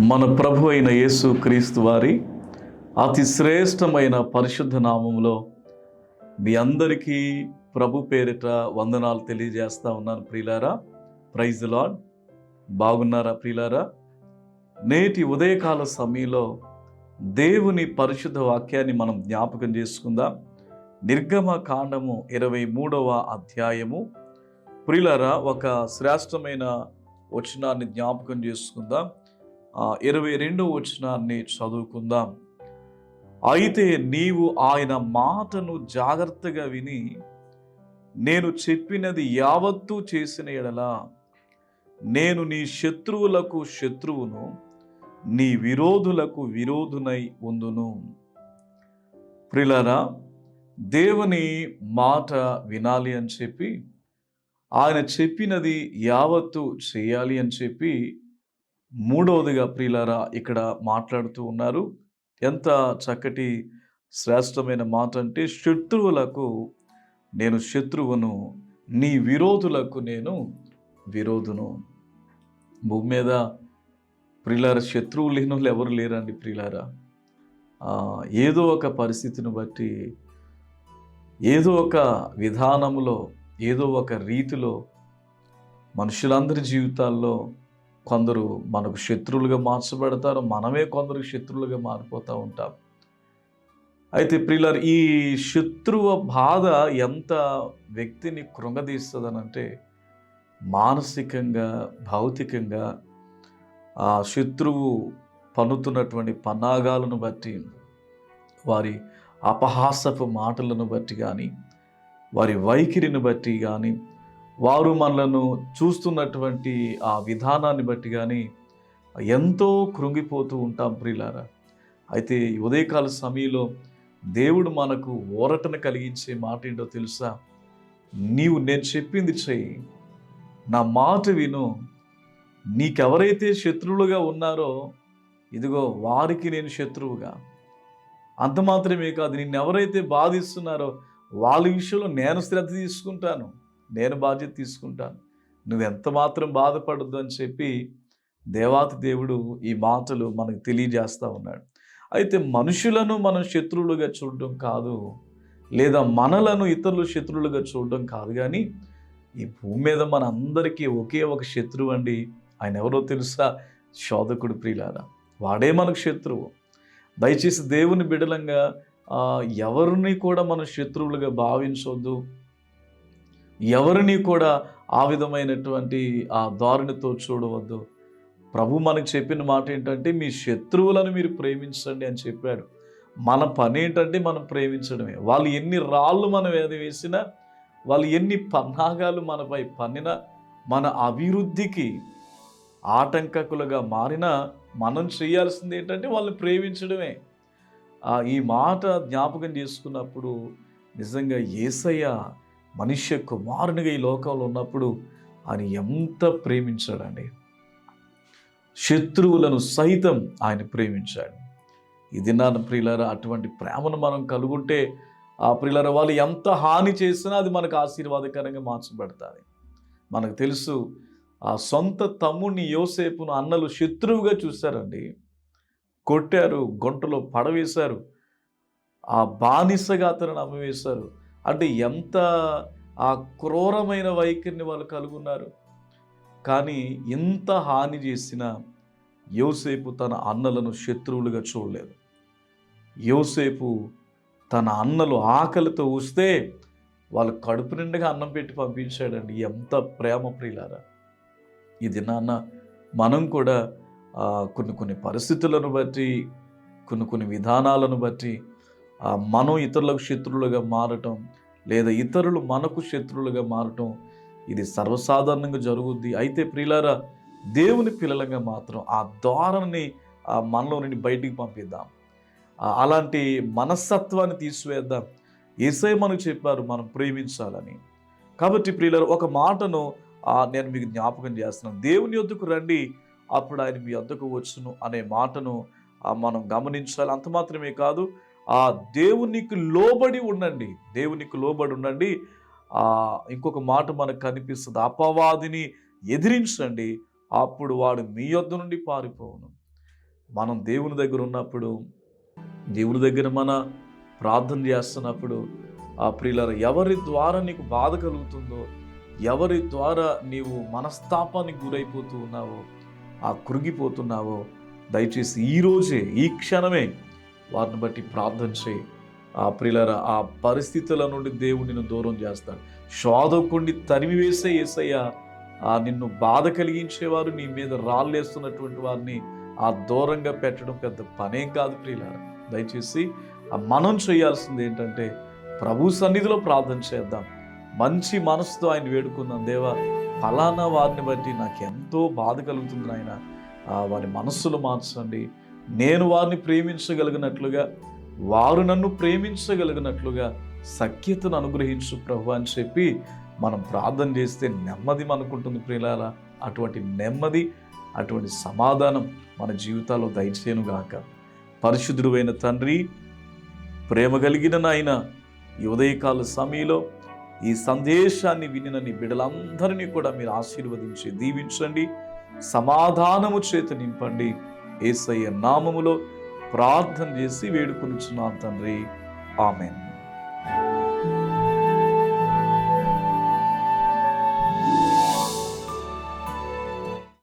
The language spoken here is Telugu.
మన ప్రభు అయిన యేసు క్రీస్తు వారి అతి శ్రేష్టమైన పరిశుద్ధ నామంలో మీ అందరికీ ప్రభు పేరిట వందనాలు తెలియజేస్తా ఉన్నాను ప్రియులారా. ప్రైజ్ లాడ్ బాగున్నారా ప్రియులారా? నేటి ఉదయకాల సమయంలో దేవుని పరిశుద్ధ వాక్యాన్ని మనం జ్ఞాపకం చేసుకుందాం. నిర్గమ కాండము ఇరవై మూడవ అధ్యాయము. ప్రియులారా ఒక శ్రేష్టమైన వచనాన్ని జ్ఞాపకం చేసుకుందాం. ఇరవై రెండో వచనాన్ని చదువుకుందాం. అయితే నీవు ఆయన మాటను జాగ్రత్తగా విని నేను చెప్పినది యావత్తూ చేసిన ఎడలా నేను నీ శత్రువులకు శత్రువును నీ విరోధులకు విరోధునై ఉందును. ప్రిలరా దేవుని మాట వినాలి అని చెప్పి ఆయన చెప్పినది యావత్తు చేయాలి అని చెప్పి మూడవదిగా ప్రియులారా ఇక్కడ మాట్లాడుతూ ఉన్నారు. ఎంత చక్కటి శ్రేష్టమైన మాట అంటే శత్రువులకు నేను శత్రువును నీ విరోధులకు నేను విరోధును. భూమి మీద ప్రిలార శత్రువు లేని వాళ్ళు ఎవరు లేరండి ప్రిలారా ఏదో ఒక పరిస్థితిని బట్టి ఏదో ఒక విధానంలో ఏదో ఒక రీతిలో మనుషులందరి జీవితాల్లో కొందరు మనకు శత్రువులుగా మార్చబడతారు మనమే కొందరికి శత్రువులుగా మారిపోతూ ఉంటాం. అయితే ప్రియులారు ఈ శత్రువ బాధ ఎంత వ్యక్తిని కృంగదీస్తుందనంటే మానసికంగా భౌతికంగా ఆ శత్రువు పన్నుతున్నటువంటి పన్నాగాలను బట్టి వారి అపహాసపు మాటలను బట్టి కానీ వారి వైఖరిని బట్టి కానీ వారు మనలను చూస్తున్నటువంటి ఆ విధానాన్ని బట్టి కానీ ఎంతో కృంగిపోతూ ఉంటాం ప్రియులారా అయితే ఉదయకాల సమయంలో దేవుడు మనకు ఓరటను కలిగించే మాట ఏంటో తెలుసా? నీవు నేను చెప్పింది చెయ్యి. నా మాట విను. నీకెవరైతే శత్రువులుగా ఉన్నారో ఇదిగో వారికి నేను శత్రువుగా. అంత మాత్రమే కాదు నిన్నెవరైతే బాధిస్తున్నారో వాళ్ళ విషయంలో నేను శ్రద్ధ తీసుకుంటాను. నేను బాధ్యత తీసుకుంటాను. నువ్వు ఎంత మాత్రం బాధపడద్దు అని చెప్పి దేవాతి దేవుడు ఈ మాటలు మనకు తెలియజేస్తూ ఉన్నాడు. అయితే మనుషులను మనం శత్రువులుగా చూడడం కాదు లేదా మనలను ఇతరులు శత్రువులుగా చూడడం కాదు కానీ ఈ భూమి మీద మన అందరికీ ఒకే ఒక శత్రువు అండి. ఆయన ఎవరో తెలుసా? శోధకుడు ప్రియులారా. వాడే మనకు శత్రువు. దయచేసి దేవుని బిడలంగా ఎవరిని కూడా మనం శత్రువులుగా భావించవద్దు ఎవరిని కూడా ఆ విధమైనటువంటి ఆ దారునితో చూడవద్దు. ప్రభు మనకు చెప్పిన మాట ఏంటంటే మీ శత్రువులను మీరు ప్రేమించండి అని చెప్పాడు. మన పని ఏంటంటే మనం ప్రేమించడమే. వాళ్ళు ఎన్ని రాళ్ళు మనం ఏది వేసినా వాళ్ళు ఎన్ని పన్నాగాలు మనపై పన్నినా మన అభివృద్ధికి ఆటంకకులుగా మారినా మనం చేయాల్సింది ఏంటంటే వాళ్ళని ప్రేమించడమే. ఈ మాట జ్ఞాపకం చేసుకున్నప్పుడు నిజంగా ఏసయ్య మనుష్య కుమారునిగా ఈ లోకంలో ఉన్నప్పుడు ఆయన ఎంత ప్రేమించాడండి. శత్రువులను సైతం ఆయన ప్రేమించాడు. ఇది నా ప్రియులర అటువంటి ప్రేమను మనం కలుగుంటే ఆ ప్రియులర వాళ్ళు ఎంత హాని చేసినా అది మనకు ఆశీర్వాదకరంగా మార్చబడుతుంది. మనకు తెలుసు ఆ సొంత తమ్ముడిని యోసేపును అన్నలు శత్రువుగా చూశారండి. కొట్టారు గొంటలో పడవేశారు ఆ బానిసగా అతను అమ్మవేశారు అంటే ఎంత ఆ క్రూరమైన వైఖరిని వాళ్ళు కలుగున్నారు. కానీ ఎంత హాని చేసినా యోసేపు తన అన్నలను శత్రువులుగా చూడలేదు. యోసేపు తన అన్నలు ఆకలితో వస్తే వాళ్ళు కడుపు నిండుగా అన్నం పెట్టి పంపించాడండి. ఎంత ప్రేమ ప్రియులారా. ఇది నాన్న మనం కూడా కొన్ని కొన్ని పరిస్థితులను బట్టి కొన్ని కొన్ని విధానాలను బట్టి మనం ఇతరులకు శత్రువులుగా మారటం లేదా ఇతరులు మనకు శత్రువులుగా మారటం ఇది సర్వసాధారణంగా జరుగుద్ది. అయితే ప్రియులారా దేవుని పిల్లలంగా మాత్రం ఆ ధోరణిని ఆ మనలో నుండి బయటికి పంపిద్దాం. అలాంటి మనస్తత్వాన్ని తీసివేద్దాం. ఏసై మనకు చెప్పారు మనం ప్రేమించాలని. కాబట్టి ప్రియులారు ఒక మాటను నేను మీకు జ్ఞాపకం చేస్తున్నాను. దేవుని యొద్దకు రండి అప్పుడు ఆయన మీ వద్దకు వచ్చును అనే మాటను మనం గమనించాలి. అంత మాత్రమే కాదు ఆ దేవునికి లోబడి ఉండండి. దేవునికి లోబడి ఉండండి. ఇంకొక మాట మనకు కనిపిస్తుంది. అపవాదిని ఎదిరించండి. అప్పుడు వాడు మీ యొద్ద నుండి పారిపోవును. మనం దేవుని దగ్గర ఉన్నప్పుడు దేవుని దగ్గర మన ప్రార్థన చేస్తున్నప్పుడు ఆ ప్రియుల ఎవరి ద్వారా నీకు బాధ కలుగుతుందో ఎవరి ద్వారా నీవు మనస్తాపానికి గురైపోతూ ఉన్నావో ఆ కృగిపోతున్నావో దయచేసి ఈరోజే ఈ క్షణమే వారిని బట్టి ప్రార్థన చేయి. ఆ ప్రిలర ఆ పరిస్థితుల నుండి దేవుడు నిన్ను దూరం చేస్తాడు. శోధకుడిని తరిమివేసే ఏసయ్య ఆ నిన్ను బాధ కలిగించేవారు నీ మీద రాళ్ళేస్తున్నటువంటి వారిని ఆ దూరంగా పెట్టడం పెద్ద పనేం కాదు ప్రియులారా. దయచేసి మనం చేయాల్సింది ఏంటంటే ప్రభు సన్నిధిలో ప్రార్థన చేద్దాం. మంచి మనసుతో ఆయన వేడుకుందాం. దేవా ఫలానా వారిని బట్టి నాకు ఎంతో బాధ కలుగుతుంది ఆయన వారి మనస్సులు మార్చండి. నేను వారిని ప్రేమించగలిగినట్లుగా వారు నన్ను ప్రేమించగలిగినట్లుగా సఖ్యతను అనుగ్రహించు ప్రభు అని చెప్పి మనం ప్రార్థన చేస్తే నెమ్మది మనకుంటుంది ప్రియులాల అటువంటి నెమ్మది అటువంటి సమాధానం మన జీవితాల్లో దయచేనుగాక పరిశుద్ధుడైన తండ్రి ప్రేమ కలిగిన నాయన ఈ ఉదయకాల సమయంలో ఈ సందేశాన్ని వినిన నీ బిడ్డలందరినీ కూడా మీరు ఆశీర్వదించి దీవించండి సమాధానము చేత నింపండి. ఏసయ్య నామములో ప్రార్థన చేసి వేడుకొనిచున్నాను తండ్రి. ఆమెన్.